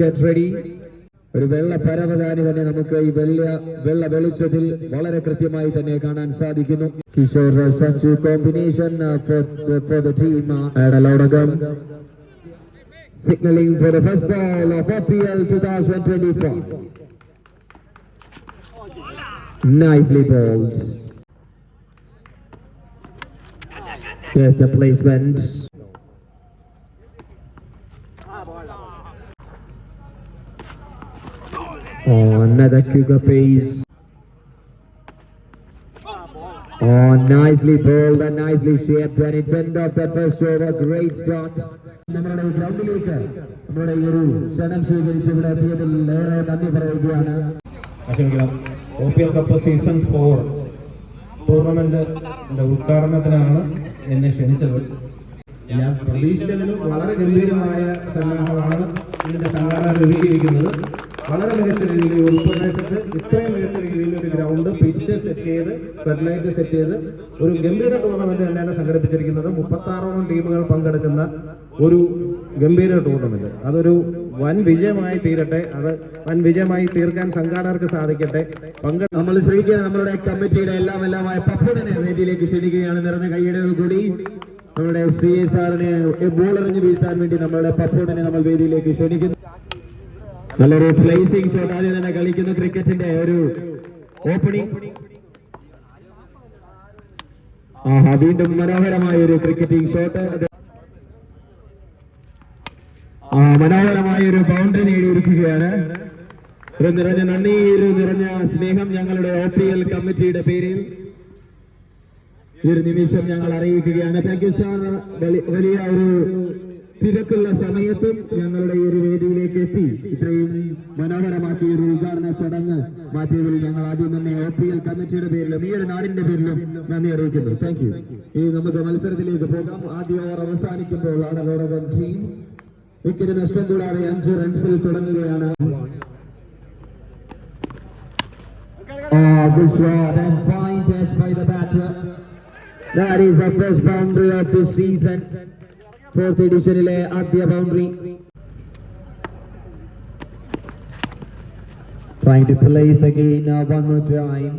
get ready. ഒരു വെള്ള പരവതാനി തന്നെ നമുക്ക് ഈ വെള്ള വെള്ള വെളിച്ചത്തിൽ വളരെ കൃത്യമായി തന്നെ കാണാൻ സാധിക്കുന്നു Kishore Sanju combination for the team Adalodakam signaling for the first ball of OPL 2024. Nicely bowled. Just a placement. Oh, another cougar pace. Oh, nicely bowled and nicely shaped and it's end of the first over. Great start. നമ്മുടെ ഗ്രൗണ്ടിലേക്ക് നമ്മുടെ ഈ ഒരു ക്ഷണം സ്വീകരിച്ച് ഇവിടെ എത്തിയതിൽ ഏറെ നന്ദി പറയുകയാണ് ക്ഷമിക്കണം O P L cup season four tournament ഉദ്ഘാടനത്തിനാണ് എന്നെ ക്ഷണിച്ചത് ഞാൻ പ്രതീക്ഷിച്ചതിലും വളരെ ഗംഭീരമായ സന്നാഹമാണ് ഇതിന്റെ സംഘാടകർ ഒരുക്കിയിരിക്കുന്നത് വളരെ മികച്ച രീതിയിൽ ഒരു ഉൾപ്രദേശത്ത് ഇത്രയും മികച്ച രീതിയിൽ ഒരു ഗ്രൗണ്ട് പിച്ച് സെറ്റ് ചെയ്ത് റെഡ് ലൈറ്റ് സെറ്റ് ചെയ്ത് ഒരു ഗംഭീര ടൂർണമെന്റ് തന്നെയാണ് സംഘടിപ്പിച്ചിരിക്കുന്നത്. മുപ്പത്താറോളം ടീമുകൾ പങ്കെടുക്കുന്ന ഒരു ഗംഭീര ടൂർണമെന്റ് അതൊരു വൻ വിജയമായി തീരട്ടെ. അത് വൻ വിജയമായി തീർക്കാൻ സംഘാടകർക്ക് സാധിക്കട്ടെ. പങ്കെ നമ്മൾ ശ്രമിക്കുക. നമ്മളുടെ കമ്മിറ്റിയുടെ എല്ലാം എല്ലാമായ പപ്പുടനെ വേദിയിലേക്ക് ക്ഷണിക്കുകയാണ് നിറഞ്ഞ കൈയുടെ കൂടി. നമ്മുടെ സി എസ് ആറിനെ ബോളെറിഞ്ഞ് വീഴ്ത്താൻ വേണ്ടി നമ്മളുടെ പപ്പുടനെ നമ്മൾ വേദിയിലേക്ക് ക്ഷണിക്കുന്നു. നല്ലൊരു പ്ലേസിംഗ് ഷോട്ട് ആദ്യം തന്നെ കളിക്കുന്ന ക്രിക്കറ്റിന്റെ ഒരു ഓപ്പണിംഗ് ആഹാ വീണ്ടും മനോഹരമായ ഒരു ക്രിക്കറ്റിംഗ് ഷോട്ട് ആ മനോഹരമായ ഒരു ബൗണ്ടറി നേടിയിരിക്കുകയാണ്. ഒരു നിറഞ്ഞ നന്ദി ഒരു നിറഞ്ഞ സ്നേഹം ഞങ്ങളുടെ ഒ പി എൽ കമ്മിറ്റിയുടെ പേരിൽ. ഒരു നിമിഷം ഞങ്ങൾ അറിയിക്കുകയാണ്. താങ്ക് യു സാർ വലിയ ഒരു തിരക്കുള്ള സമയത്തും ഞങ്ങളുടെ ഈ ഒരു വേദിയിലേക്ക് എത്തി. ഇത്രയും മനോഹരമാക്കിയ ഒരു ഉദ്ഘാടന ചടങ്ങ് മാറ്റിയതിൽ ഞങ്ങൾ ആദ്യം തന്നെ ഒ പി എൽ കമ്മിറ്റിയുടെ പേരിലും ഈ ഒരു നാടിന്റെ പേരിലും നന്ദി അറിയിക്കുന്നു. താങ്ക് യു ഈ നമുക്ക് മത്സരത്തിലേക്ക് പോകാം. ആദ്യ ഓവർ അവസാനിക്കുമ്പോൾ ആടലോടകം ടീം വിക്കറ്റ് നഷ്ടം കൂടാതെ അഞ്ച് റൺസിൽ തുടങ്ങുകയാണ്. That is the first boundary of season. Fourth editionിലെ ആദ്യ boundary. Trying to place again uh, one more time.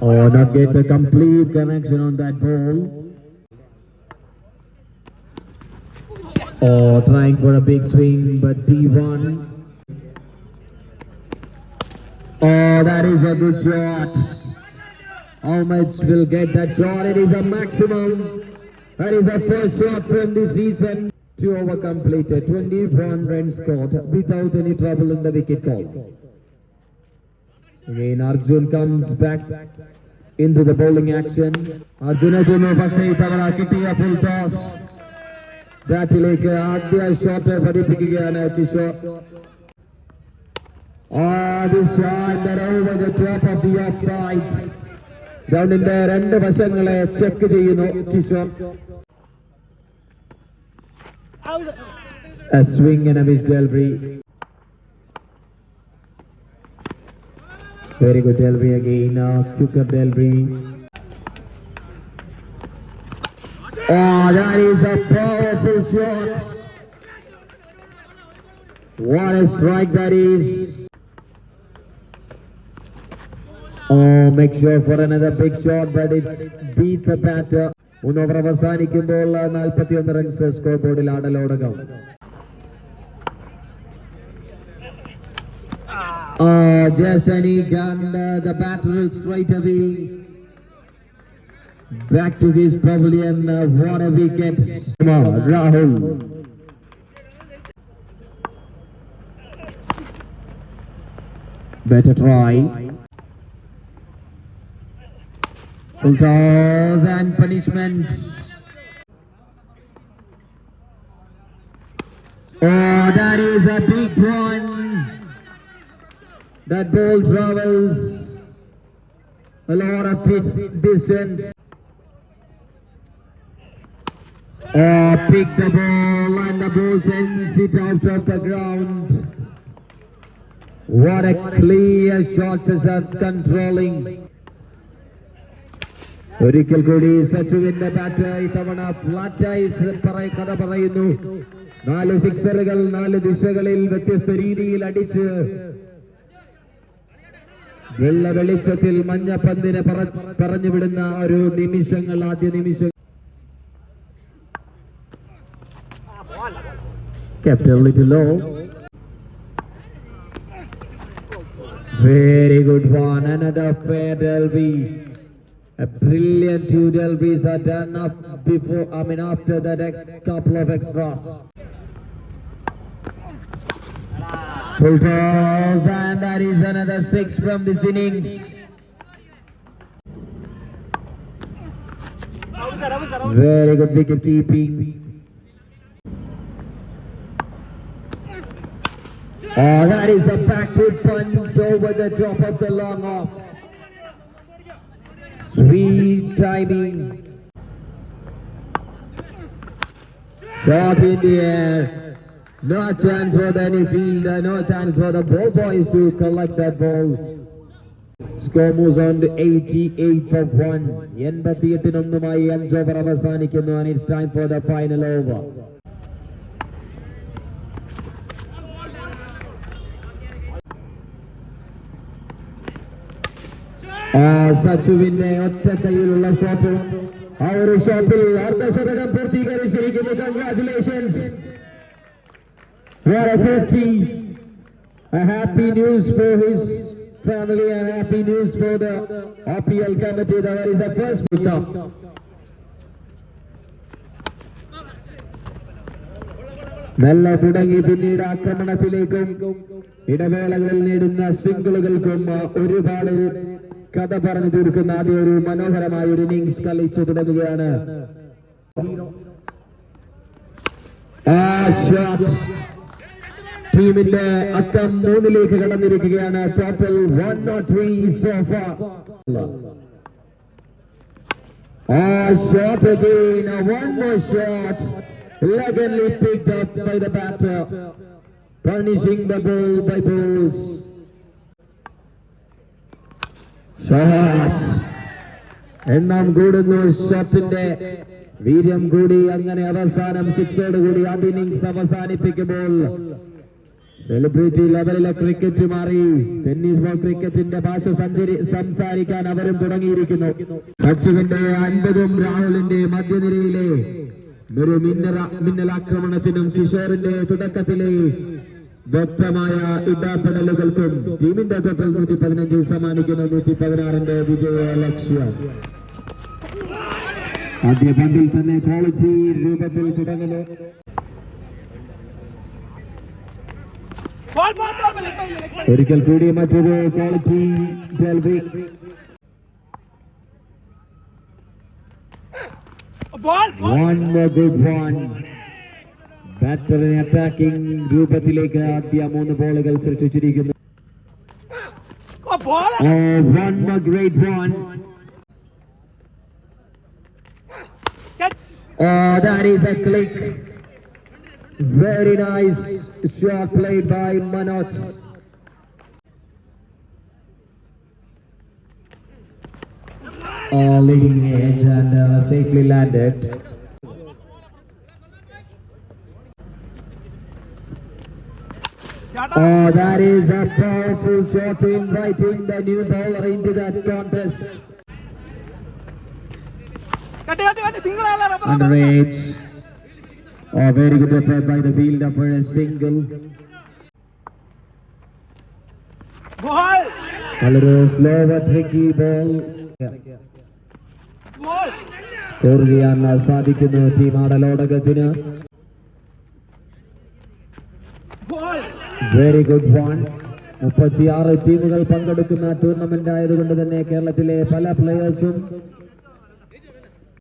Oh, not get the complete connection on that ball. Oh, trying for a big swing, but D1. Oh, that is a good shot. How much will get that shot? It is a maximum. That is the first shot from the season. Two over completed. 21 runs scored without any trouble in the wicket call. Again, Arjun comes back into the bowling action. Arjun എത്തുന്നു പക്ഷേ ഇത്തവണ കിട്ടിയ full toss ബാറ്റിലേക്ക് ആദ്യ shot പതിപ്പിക്കുകയാണ് Kishore Ah, this shot that over the top of the offside. ഗ്രൗണ്ടിന്റെ രണ്ട് വശങ്ങളെ check ചെയ്യുന്നു Kishore A swing and a miss delivery. Very good delivery again. Uh, quicker delivery. Oh, that is a powerful shot. What a strike that is. make sure for another big shot, but it's beats a batter. മൂന്ന് over അവസാനിക്കുമ്പോൾ നാൽപ്പത്തിയൊന്ന് runs score ബോർഡിൽ ആടലോടകം Oh, just any gun, uh, the batter is straight away. Back to his pavilion, uh, what a wicket. Come on, Rahul. Better try. Full and punishment. Oh, that is a big one. That ball travels a lot of dis- distance. Oh, pick the ball and the ball sends it out of the ground. What a clear shot, Cesar controlling. ഒരിക്കൽ കൂടി സച്ചുവിന്റെ bat ഇത്തവണ ഫ്ലാറ്റായി കഥ പറയുന്നു. നാല് സിക്സറുകൾ നാല് ദിശകളിൽ വ്യത്യസ്ത രീതിയിൽ അടിച്ച് വെള്ള വെളിച്ചത്തിൽ മഞ്ഞപ്പന്തിനെ പറഞ്ഞു വിടുന്ന ഒരു നിമിഷങ്ങൾ ആദ്യ നിമിഷം captain little low very good one another fair Delby. A brilliant Delbys are done up before, I mean, after that, a couple of extras. Full toss, and that is another six from this innings. Very good wicket keeping. Oh, that is a backward punch over the top of the long off. Sweet timing. Shot in the air. No chance for the any fielder, no chance for the ball boys to collect that ball. Score moves on to 88 for 1. എൺപത്തിയെട്ടിനൊന്നുമായി അഞ്ച് over അവസാനിക്കുന്നു and it's time for the final over. സച്ചുവിന്റെ ഒറ്റ കയ്യിലുള്ള shot ആ ഒരു ഷോട്ടിൽ അർദ്ധശതകം പൂർത്തീകരിച്ചിരിക്കുന്നു. Congratulations What a 50. A happy news for his family and happy news for is a the first മെല്ലെ തുടങ്ങി പിന്നീട് ആക്രമണത്തിലേക്കും ഇടവേളകളിൽ നേടുന്ന സിംഗിളുകൾക്കും ഒരുപാട് കഥ പറഞ്ഞു തീർക്കുന്ന ആദ്യ ഒരു മനോഹരമായ ഒരു ഇന്നിങ്സ് കളിച്ചു തുടങ്ങുകയാണ്. ടീമിന്റെ അക്കം മൂന്നിലേക്ക് കടന്നിരിക്കുകയാണ്. Total one nought three so far ആ shot again one more shot elegantly picked up by the batter. Punishing the ball by balls എണ്ണം കൂടുന്നു ഷോട്ടിന്റെ വീര്യം കൂടി. അങ്ങനെ അവസാനം സിക്സോട് കൂടി. ആ ഇന്നിങ്സ് അവസാനിപ്പിക്കുമ്പോൾ സെലിബ്രിറ്റി ലെവലിലെ ക്രിക്കറ്റ് മാറി. ടെന്നീസ് ബോൾ ക്രിക്കറ്റിന്റെ ഭാഷ സഞ്ചരി സംസാരിക്കാൻ അവരും തുടങ്ങിയിരിക്കുന്നു. സച്ചിന്റെ അൻപതും രാഹുലിന്റെ മധ്യനിരയിലെ ഒരു മിന്നല മിന്നലാക്രമണത്തിനും കിഷോറിന്റെ തുടക്കത്തിലെ വ്യക്തമായ ഇടപെടലുകൾക്കും ടീമിന്റെ ടോട്ടൽ നൂറ്റി പതിനഞ്ചിൽ സമ്മാനിക്കുന്ന നൂറ്റി പതിനാറിന്റെ വിജയ ലക്ഷ്യം. ആദ്യ പന്തിൽ തന്നെ ക്വാളിറ്റി രൂപത്തിൽ തുടങ്ങുന്നു. ഒരിക്കൽ കൂടി മറ്റൊരു quality One more good one ബാറ്ററിനെ അറ്റാക്കിംഗ് രൂപത്തിലേക്ക് ആദ്യ മൂന്ന് ബോളുകൾ സൃഷ്ടിച്ചിരിക്കുന്നു ball one great one catch Oh, that is a click. Very nice shot played by Manoj. Oh, leading edge and uh, safely landed. Oh, that is a powerful shot inviting the new bowler into that contest. കട്ടി കട്ടി കട്ടി single ആളാ rubber Under eight. Oh, very good effort by the fielder for a single. Ball നല്ലൊരു slow tricky ball ball score ചെയ്യാൻ സാധിക്കുന്നു team ആടലോടകത്തിന് ball very good one മുപ്പത്തിയാറ് ടീമുകൾ പങ്കെടുക്കുന്ന ടൂർണമെന്റ് ആയതുകൊണ്ട് തന്നെ കേരളത്തിലെ പല പ്ലേയേഴ്സും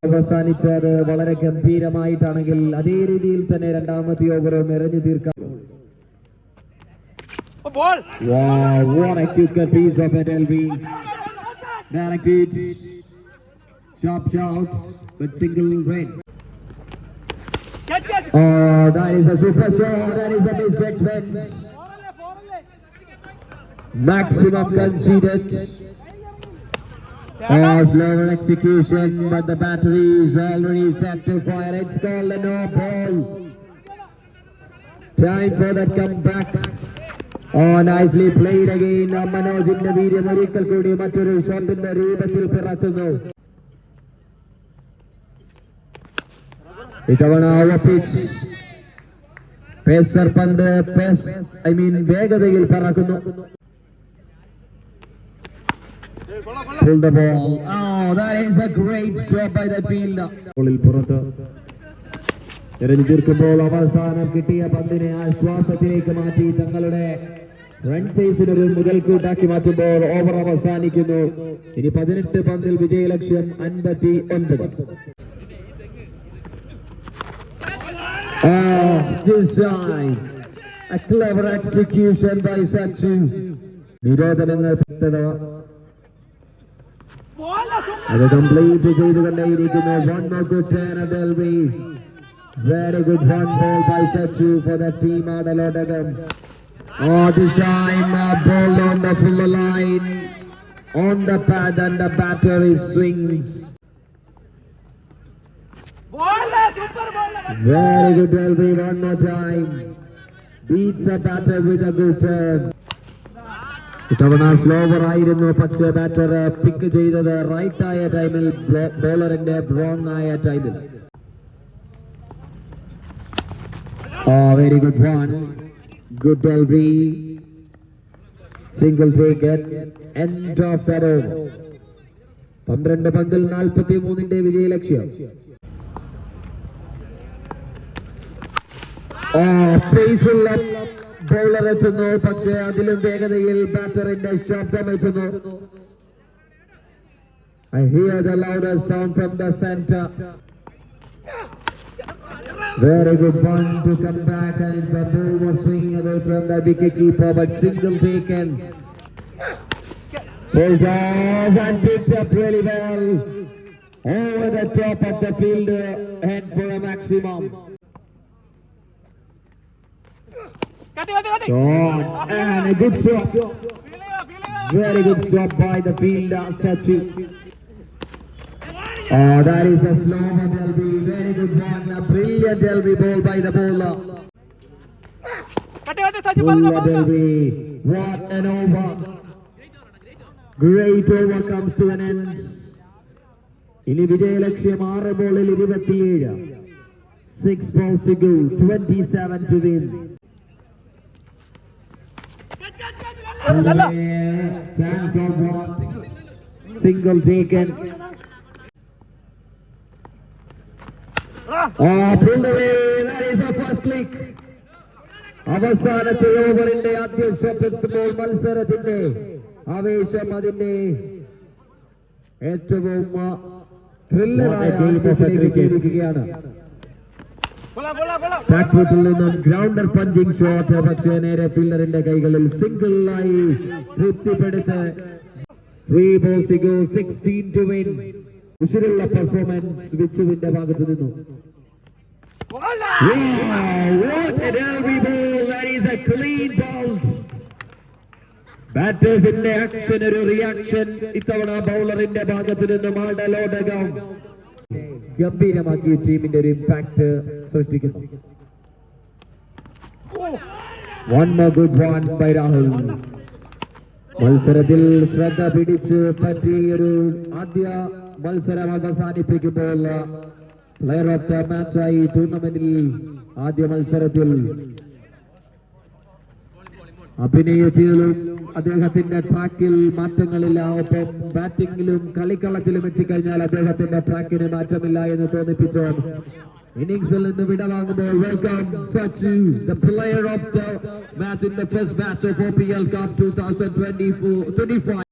അവസാനിച്ചത് വളരെ ഗംഭീരമായിട്ടാണെങ്കിൽ അതേ രീതിയിൽ തന്നെ രണ്ടാമത്തെ ഓവറും എറിഞ്ഞു തീർക്കാം ball Wow, what a cute piece of it, LB. Directed. Sharp shout, but single win. Catch catch Oh, that is a super shot. That is a misjudgment. ഫോറല്ലേ ഫോറല്ലേ Maximum conceded. Oh, slower execution, but the battery is already set to fire. It's called a no ball. Time for that comeback. Oh, nicely played again. മനോജിന്റെ വീര്യം ഒരിക്കൽ കൂടി മറ്റൊരു ഷോട്ടിന്റെ രൂപത്തിൽ പിറക്കുന്നു ഇത്തവണ pitch pacer പന്ത് pace I mean വേഗതയിൽ പറക്കുന്നു. Pull the ball. Oh, that is a great stop by the fielder. ബോളിൽ പുറത്ത്. എറിഞ്ഞു തീർക്കുമ്പോൾ അവസാനം കിട്ടിയ പന്തിനെ ആശ്വാസത്തിലേക്ക് മാറ്റി തങ്ങളുടെ റൺ ചേസിനൊരു മുതൽക്കൂട്ടാക്കി മാറ്റുമ്പോൾ ഓവർ അവസാനിക്കുന്നു. ഇനി പതിനെട്ട് പന്തിൽ വിജയലക്ഷ്യം അൻപത്തി ഒൻപത്. Oh, this time. A clever execution by Sachu. നിരോധനങ്ങൾ പെട്ടതവ Ball la super. അത് കംപ്ലീറ്റ് ചെയ്ത് കൊണ്ടേയിരിക്കുന്നു one more good turn delivery very good one ball by Sachu for the team Adalodakam Oh, this time uh, ball on the full line on the pad and the batter is swings. Very good Delvi one more time. Beats a batter with a good turn. ഇത്തവണ slower ആയിരുന്നു പക്ഷേ batter പിക്ക് ചെയ്തത് right ആയ ടൈമിൽ ബോളറിന്റെ wrong ആയ ടൈമിൽ very good one good delivery single take end of the over പന്ത്രണ്ട് പന്തിൽ നാൽപ്പത്തി മൂന്നിന്റെ വിജയലക്ഷ്യം. ഓ പേസുള്ള ബൗളർ എത്തുന്നു പക്ഷേ അതിലും വേഗതയിൽ ബാറ്ററിന്റെ ശബ്ദം എത്തുന്നു I hear the loudest sound from the center. Very good one to come back and the ball was swinging away from the wicket keeper but single taken. Full toss and picked up really well. Over the top of the fielder and for a maximum. Shot and a good shot. Feeling ah, feeling ah. Very good stop by the fielder, Sachi. Oh, that is a slow one, LB. Very good one. A brilliant LB ball by the bowler. Kati kati Sachi ball ka Pulla ball ka. LB. What an over. Great over comes to an end. ഇനി വിജയലക്ഷ്യം ആറ് ബോളിൽ ഇരുപത്തിയേഴ് six balls to go twenty seven to win single taken അവസാനത്തെ ഓവറിന്റെ ആദ്യ ശ്രദ്ധത്തിലെ മത്സരത്തിന്റെ ആവേശം അതിന്റെ ഏറ്റവും ഇരിക്കുകയാണ് നിന്നും ഗ്രൗണ്ടർ പഞ്ചിങ് ഷോട്ട് പക്ഷേ നേരെ ഫീൽഡറിന്റെ കൈകളിൽ സിംഗിൾ ആയി തൃപ്തിപ്പെടുത്ത്. Three balls go sixteen to win ഉശിരുള്ള performance വിച്ചുവിന്റെ ഭാഗത്തു നിന്നു. ബാറ്റേഴ്സിന്റെ ആക്ഷൻ ഒരു റിയാക്ഷൻ ഇത്തവണ ബൗളറിന്റെ ഭാഗത്തു നിന്നും ആടലോടകം ഗംഭീരമാക്കി ടീമിന്റെ ഒരു ഇമ്പാക്ട് സൃഷ്ടിക്കുന്നു. മത്സരത്തിൽ ശ്രദ്ധ പിടിച്ച് പറ്റിയ ഒരു ആദ്യ മത്സരം അവസാനിപ്പിക്കുമ്പോൾ പ്ലെയർ ഓഫ് ദ മാച്ചായി ടൂർണമെന്റിൽ ആദ്യ മത്സരത്തിൽ അഭിനയത്തിലും അദ്ദേഹത്തിന്റെ ട്രാക്കിൽ മാറ്റങ്ങളില്ല. ഒപ്പം ബാറ്റിംഗിലും കളിക്കളത്തിലും എത്തിക്കഴിഞ്ഞാൽ അദ്ദേഹത്തിന്റെ ട്രാക്കിന് മാറ്റമില്ല എന്ന് തോന്നിപ്പിച്ചു. ഇന്നിംഗ്സിൽ നിന്ന് വിടവാങ്ങുമ്പോൾ welcome Sachu the player of the match in the first match of O P L cup 2024 25